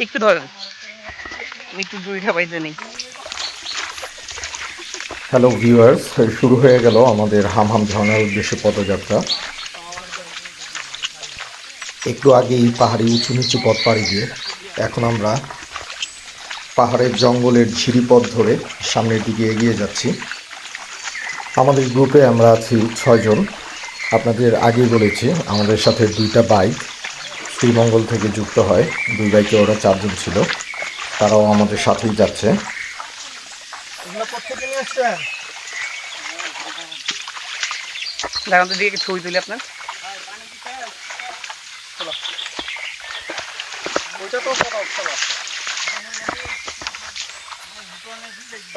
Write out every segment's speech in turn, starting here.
একটু একটু নেই হ্যালো ভিউয়ার্স শুরু হয়ে গেল আমাদের হামহাম ঝর্ণার উদ্দেশ্যে পদযাত্রা। একটু আগেই পাহাড়ি উঁচু নিচু পথ পাড়ি দিয়ে এখন আমরা পাহাড়ের জঙ্গলের ঝিরিপথ ধরে সামনের দিকে এগিয়ে যাচ্ছি। আমাদের গ্রুপে আমরা আছি ছয়জন আপনাদের আগেই বলেছি আমাদের সাথে দুইটা বাইক শ্রীমঙ্গল থেকে যুক্ত হয়। দুই বাইকে ওরা চারজন ছিল। তারাও আমাদের সাথেই যাচ্ছে। দাঁড়ান তো দিকে ছবি তুলি আপনার।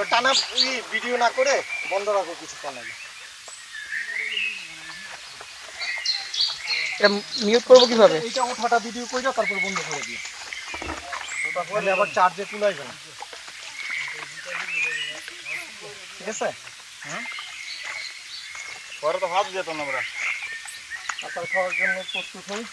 টানা ভিডিও না করে বন্ধ রাখো কিছুক্ষণ আগে। এটা মিউট করব কীভাবে? এইটা ওঠাটা ভিডিও করে তারপর বন্ধ করে দিও। ওটা করলে আবার চার্জে তুলাইবে না। ঠিক আছে? হ্যাঁ? পরে তো ভাব যেত না আমরা আসার খাওয়ার জন্য প্রস্তুত হই।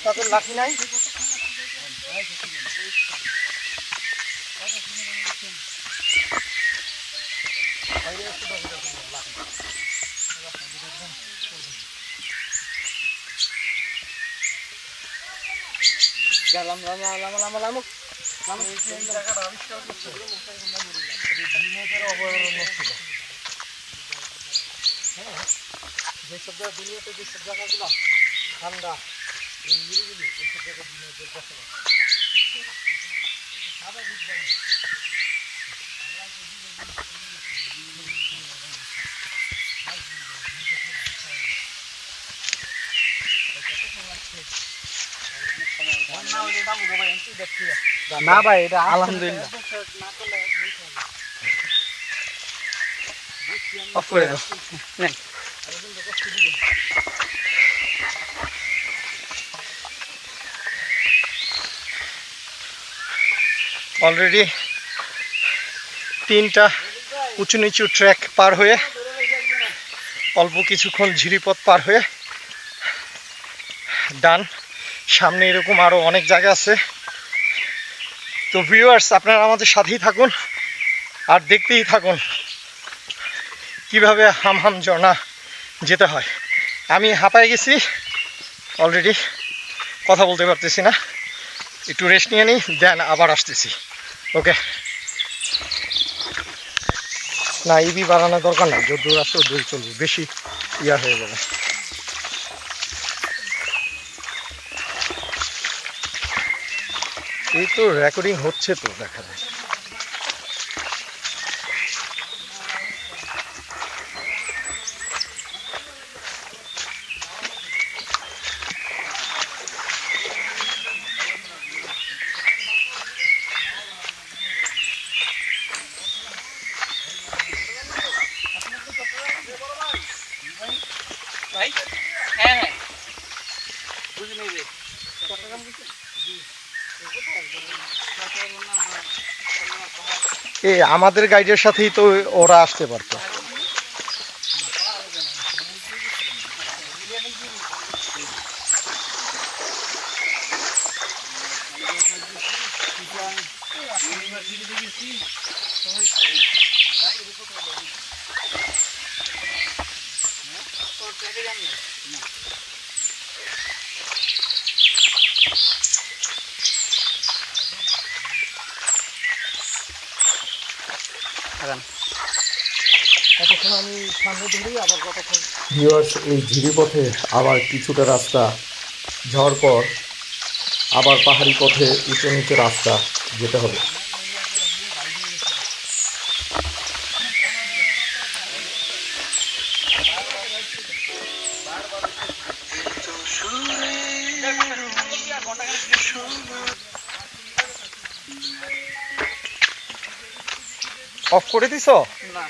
আপনাদের লাঠি নাই গেলাম লামা লামা লামা লামা এই জায়গাটা আবিষ্কার করছে এটি জিনেদের অভয়ারণ্য ছিল হ্যাঁ যেসব জায়গা দুনিয়াতে যেসব জায়গাগুলো ঠান্ডা না ভাই এটা আলহামদুলিল্লাহ। অফ করে দাও। অলরেডি তিনটা উঁচু নিচু ট্র্যাক পার হয়ে, অল্প কিছুক্ষণ ঝিরিপথ পার হয়ে ডান সামনে এরকম আরও অনেক জায়গা আছে। তো ভিউয়ার্স আপনারা আমাদের সাথেই থাকুন আর দেখতেই থাকুন কীভাবে হাম হাম ঝর্ণা যেতে হয়। আমি হাঁপায় গেছি অলরেডি কথা বলতে পারতেছি না। একটু রেস্ট নিয়ে নিই দেন আবার আসতেছি। ওকে না ইবি বাড়ানোর দরকার নাই, যত দূর আসতে দূর চলবে, বেশি ইয়া হয়ে যাবে। এই তো রেকর্ডিং হচ্ছে তো, দেখা যায় এই আমাদের গাইডের সাথেই তো ওরা আসতে পারতো। আগান পথে আমি সামনে ধরি আবার কতক্ষণ ভিউয়ার্স এই ঝিরিপথে আবার কিছুটা রাস্তা ঝড় পর আবার পাহাড়ি পথে উঁচু নিচু রাস্তা যেতে হবে। করে দিছো? না।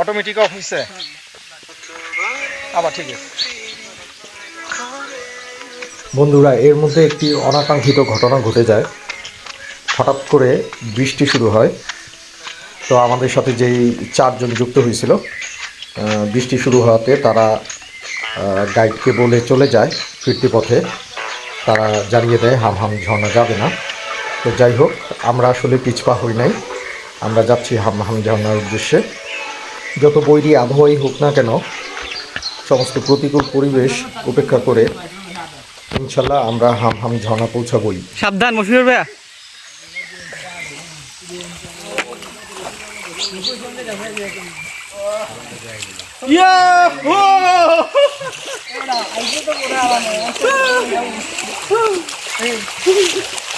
অটোমেটিক অফ হয়েছে আবার ঠিক আছে। বন্ধুরা এর মধ্যে একটি অনাকাঙ্ক্ষিত ঘটনা ঘটে যায়। হঠাৎ করে বৃষ্টি শুরু হয়। তো আমাদের সাথে যেই চারজন যুক্ত হয়েছিল বৃষ্টি শুরু হওয়াতে তারা গাইডকে বলে চলে যায় ফিরতি পথে। তারা জানিয়ে দেয় হাম হাম ঝর্ণা যাবে না। তো যাই হোক আমরা আসলে পিছপা হই নাই। আমরা যাচ্ছি হাম হাম ঝর্ণার উদ্দেশ্যে। যত বৈরী আবহাওয়াই হোক না কেন সমস্ত প্রতিকূল পরিবেশ উপেক্ষা করে ইনশাল্লাহ আমরা হাম হাম ঝর্ণা পৌঁছাবই। সাবধান মশিউর ভাইয়া।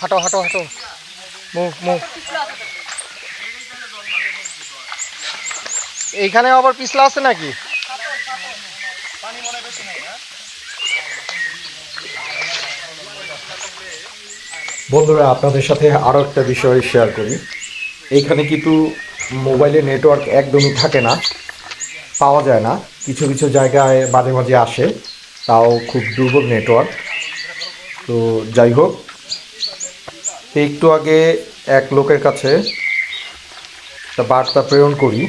হাঁটো হাঁটো হাঁটো। মুভ মুভ এইখানে আবার পিছলা আছে নাকি? বন্ধুরা, আপনাদের সাথে আরও একটা বিষয় শেয়ার করি। এইখানে কিন্তু মোবাইলে নেটওয়ার্ক একদমই থাকে না, পাওয়া যায় না। কিছু কিছু জায়গায় মাঝে মাঝে আসে, তাও খুব দুর্বল নেটওয়ার্ক তো যাই হোক একটু আগে এক লোকের কাছে বার্তা প্রেরণ করি।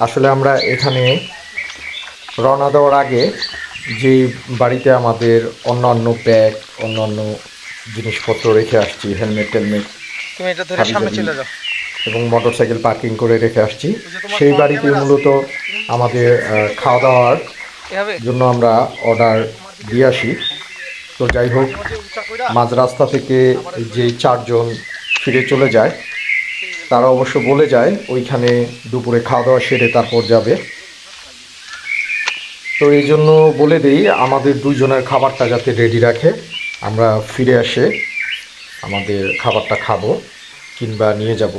আসলে আমরা এখানে রওনা দেওয়ার আগে যে বাড়িতে আমাদের অন্যান্য ব্যাগ অন্যান্য জিনিসপত্র রেখে আসছি হেলমেট টেলমেট তুমি এটা ধরে সামনে চলে যাও। এবং মোটরসাইকেল পার্কিং করে রেখে আসছি। সেই বাড়িতে মূলত আমাদের খাওয়া দাওয়ার জন্য আমরা অর্ডার দিয়ে আসি। তো যাই হোক, মাঝ রাস্তা থেকে যে চারজন ফিরে চলে যায়, তারা অবশ্য বলে যায়, ওইখানে দুপুরে খাওয়া দাওয়া সেরে তারপর যাবে। তো এই জন্য বলে দেই, আমাদের দুইজনের খাবারটা যাতে রেডি রাখে, আমরা ফিরে আসে আমাদের খাবারটা খাব কিংবা নিয়ে যাব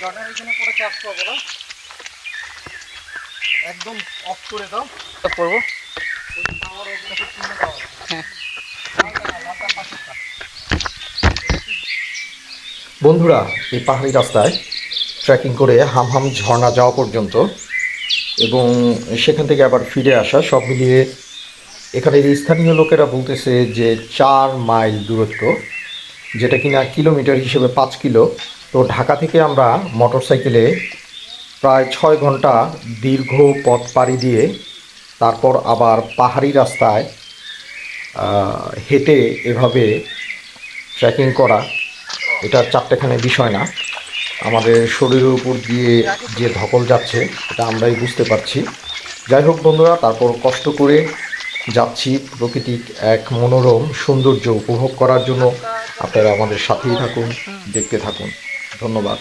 জর্নার এখানে পরে চার্জ পাবো না একদম অফ করে দাও। করব বন্ধুরা এই পাহাড়ি রাস্তায় ট্রেকিং করে হাম হাম ঝর্ণা যাওয়া পর্যন্ত এবং সেখান থেকে আবার ফিরে আসা সব মিলিয়ে এখানের স্থানীয় লোকেরা বলতেছে যে চার মাইল দূরত্ব যেটা কিনা কিলোমিটার হিসেবে পাঁচ কিলো তো ঢাকা থেকে আমরা মোটরসাইকেলে প্রায় ছয় ঘণ্টা দীর্ঘ পথ পাড়ি দিয়ে তারপর আবার পাহাড়ি রাস্তায় হেঁটে এভাবে ট্রেকিং করা, এটা চারটেখানে বিষয় না। আমাদের শরীরের উপর দিয়ে যে ধকল যাচ্ছে, এটা আমরাই বুঝতে পারছি। যাই হোক বন্ধুরা, তারপর কষ্ট করে যাচ্ছি প্রকৃতিক এক মনোরম সৌন্দর্য উপভোগ করার জন্য। আপনারা আমাদের সাথেই থাকুন, দেখতে থাকুন। ধন্যবাদ।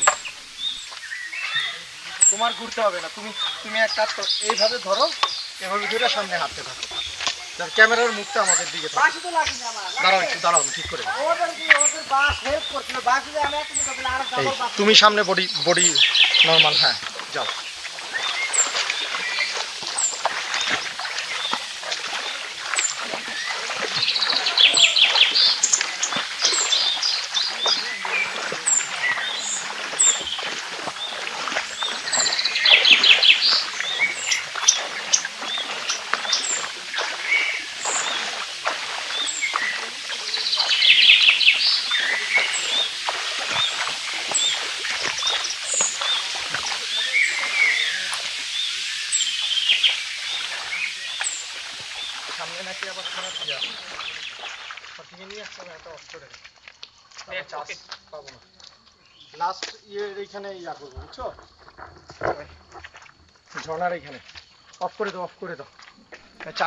তোমার ঘুরতে হবে না। তুমি তুমি এক কাজ করো এইভাবে ধরো এভাবে দুটো সামনে হাঁটতে থাকো। যার ক্যামেরার মুখটা আমাদের দিকে থাকে। দাঁড়াও একটু দাঁড়াও আমি ঠিক করে তুমি সামনে বডি বডি নর্মাল হ্যাঁ যাও। থেকে নিয়ে আসতে হবে একটা অফ করে পাবো না। লাস্ট ইয়ের এইখানে ইয়া করব বুঝছ? ঝর্ণার এইখানে। অফ করে দাও অফ করে দাও।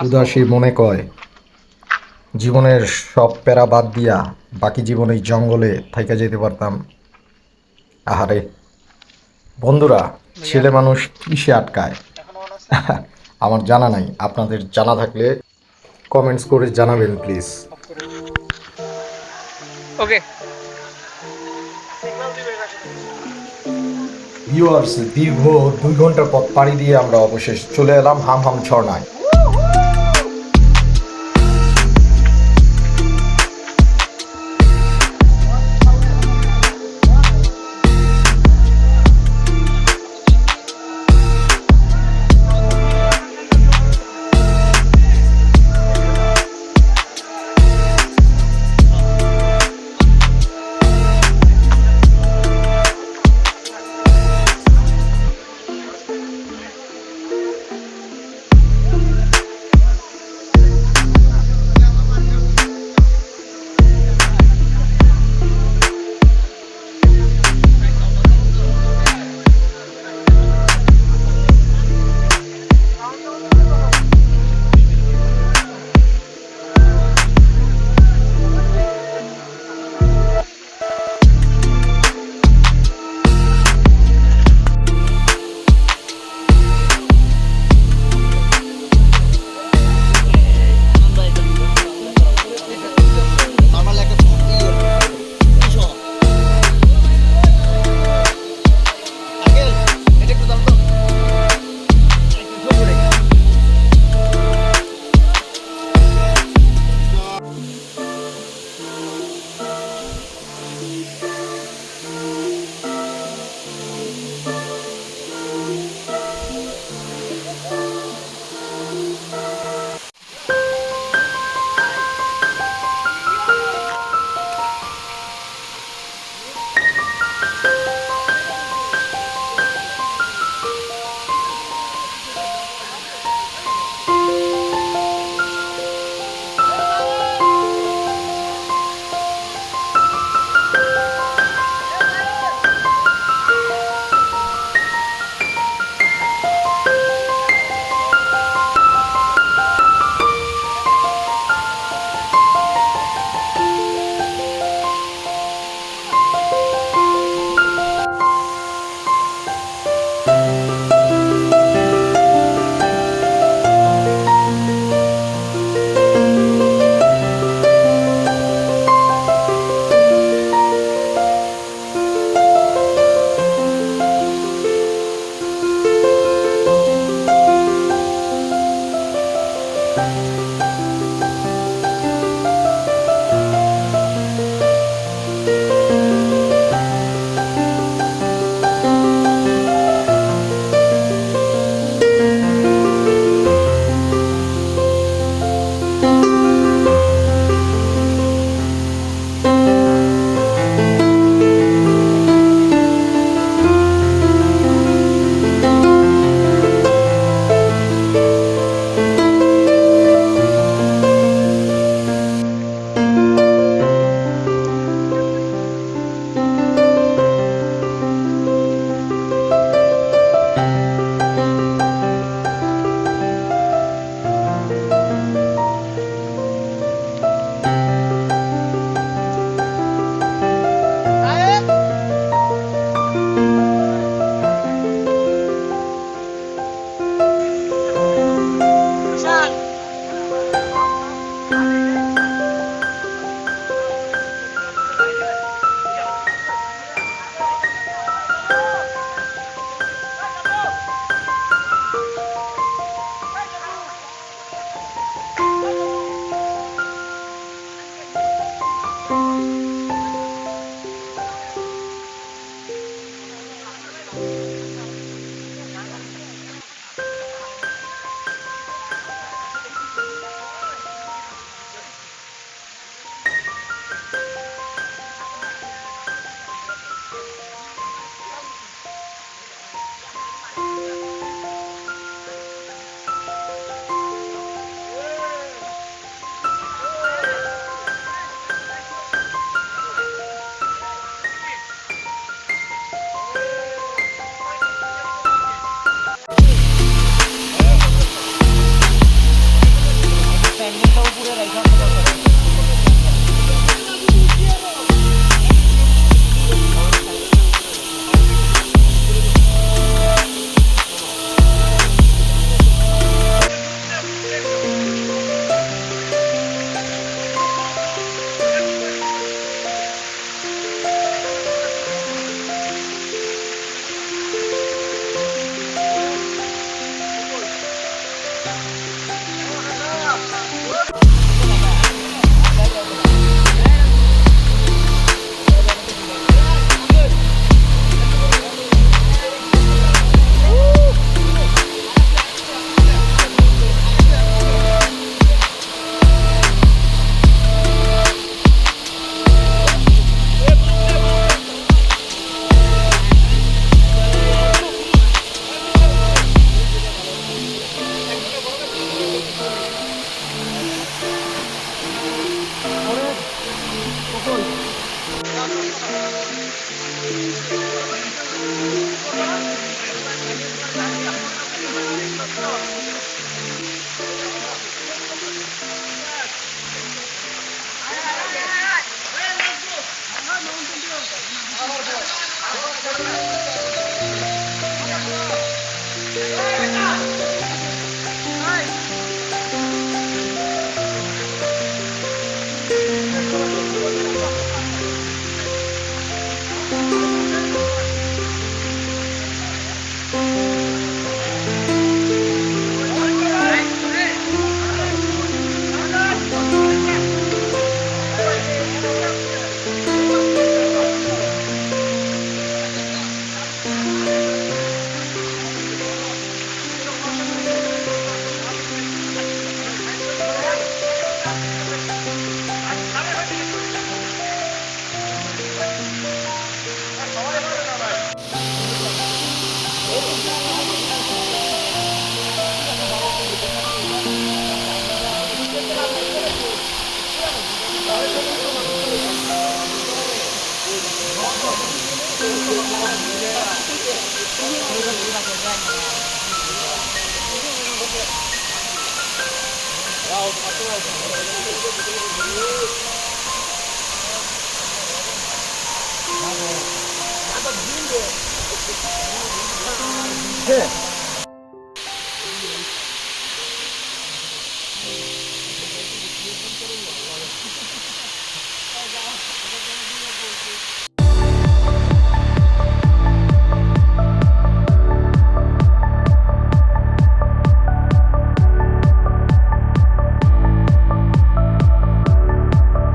উদাসী মনে কয় জীবনের সব প্যারা বাদ দিয়া বাকি জীবন এই জঙ্গলে থাইকা যেতে পারতাম। আহারে বন্ধুরা ছেলে মানুষ কিসে আটকায়? আমার জানা নাই আপনাদের জানা থাকলে কমেন্টস করে জানাবেন please okay you are C viewers দীর্ঘ দুই ঘণ্টার পথ পাড়ি দিয়ে আমরা অবশেষ চলে এলাম হাম হাম ঝর্ণায় 对。